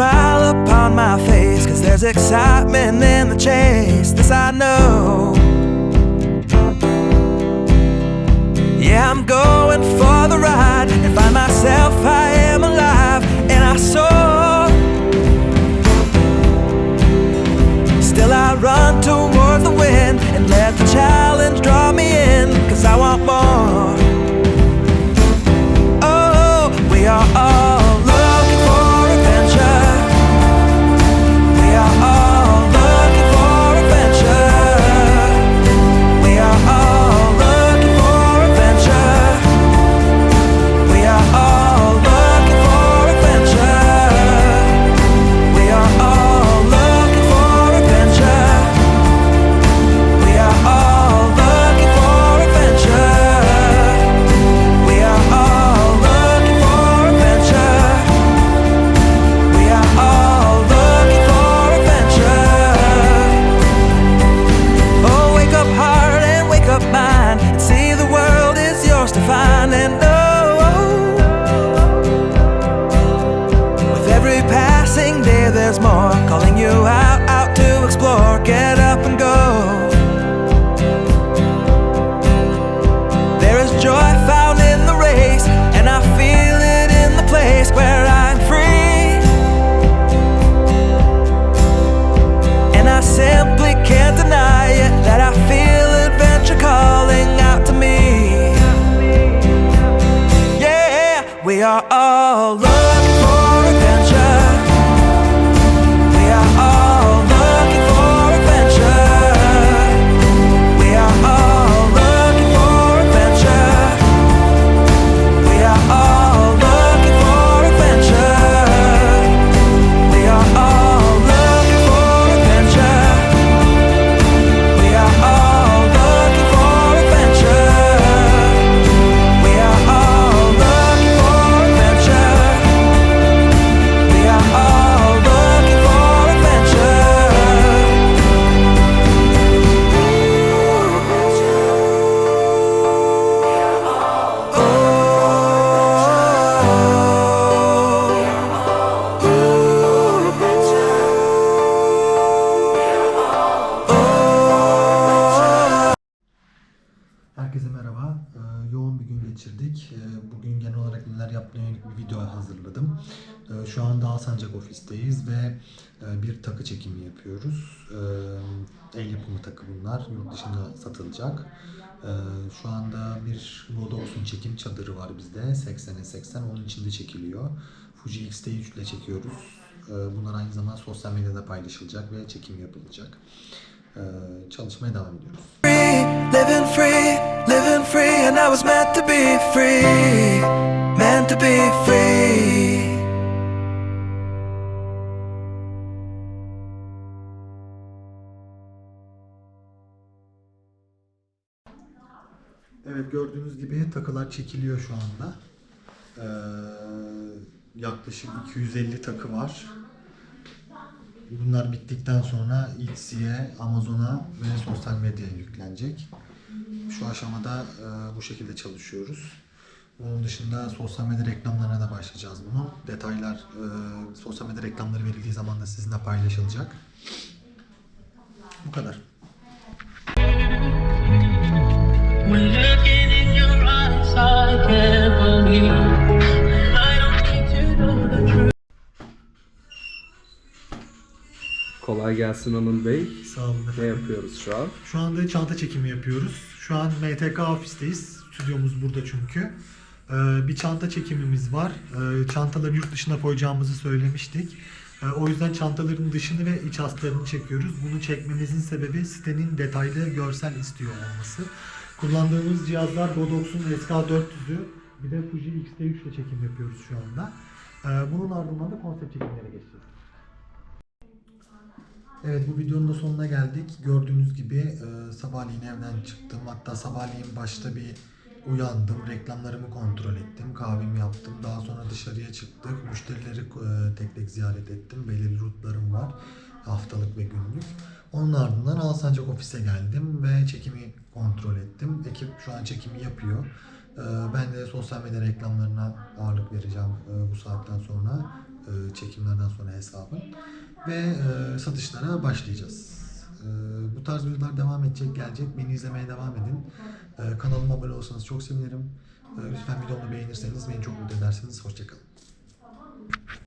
smile upon my face, cause there's excitement in the chase. This I know. Yeah, I'm going for the ride are all looking for geçirdik. Ee, bugün genel olarak neler yapmaya yönelik bir video hazırladım. Ee, şu anda Alsancak ofisteyiz ve e, bir takı çekimi yapıyoruz. Ee, el yapımı takı bunlar. Yurt dışında satılacak. Şu anda bir Godox'un çekim çadırı var bizde. 80'e 80. Onun içinde çekiliyor. Fuji X-T3 ile çekiyoruz. Bunlar aynı zamanda sosyal medyada paylaşılacak ve çekim yapılacak. Çalışmaya devam ediyoruz. free, free, and I was meant to be free, meant to be free. Evet gördüğünüz gibi takılar çekiliyor şu anda. Ee, yaklaşık 250 takı var. Bunlar bittikten sonra Etsy'ye, Amazon'a ve sosyal medyaya yüklenecek. Şu aşamada e, bu şekilde çalışıyoruz. Onun dışında sosyal medya reklamlarına da başlayacağız bunu. Detaylar e, sosyal medya reklamları verildiği zaman da sizinle paylaşılacak. Bu kadar. Gelsin Anıl Bey. Sağ olun Ne yapıyoruz şu an? Şu anda çanta çekimi yapıyoruz. Şu an MTK ofisteyiz. Stüdyomuz burada çünkü. Ee, bir çanta çekimimiz var. Ee, çantaları yurt dışına koyacağımızı söylemiştik. Ee, o yüzden çantaların dışını ve iç haslarını çekiyoruz. Bunu çekmemizin sebebi sitenin detaylı görsel istiyor olması. Kullandığımız cihazlar Godox'un SK400'ü bir de Fuji X-T3 ile çekim yapıyoruz şu anda. Ee, bunun ardından da konsept çekimlere geçeceğiz. Evet bu videonun da sonuna geldik. Gördüğünüz gibi e, sabahleyin evden çıktım. Hatta sabahleyin başta bir uyandım. Reklamlarımı kontrol ettim. Kahvemi yaptım. Daha sonra dışarıya çıktık. Müşterileri e, tek tek ziyaret ettim. Belirli rutlarım var. Haftalık ve günlük. Onun ardından Alsancak ofise geldim ve çekimi kontrol ettim. Ekip şu an çekimi yapıyor. E, ben de sosyal medya reklamlarına ağırlık vereceğim e, bu saatten sonra. e, çekimlerden sonra hesabı. Ve e, satışlara başlayacağız. E, bu tarz videolar devam edecek, gelecek. Beni izlemeye devam edin. E, kanalıma abone olursanız çok sevinirim. E, lütfen videomu beğenirseniz beni çok mutlu edersiniz. Hoşçakalın.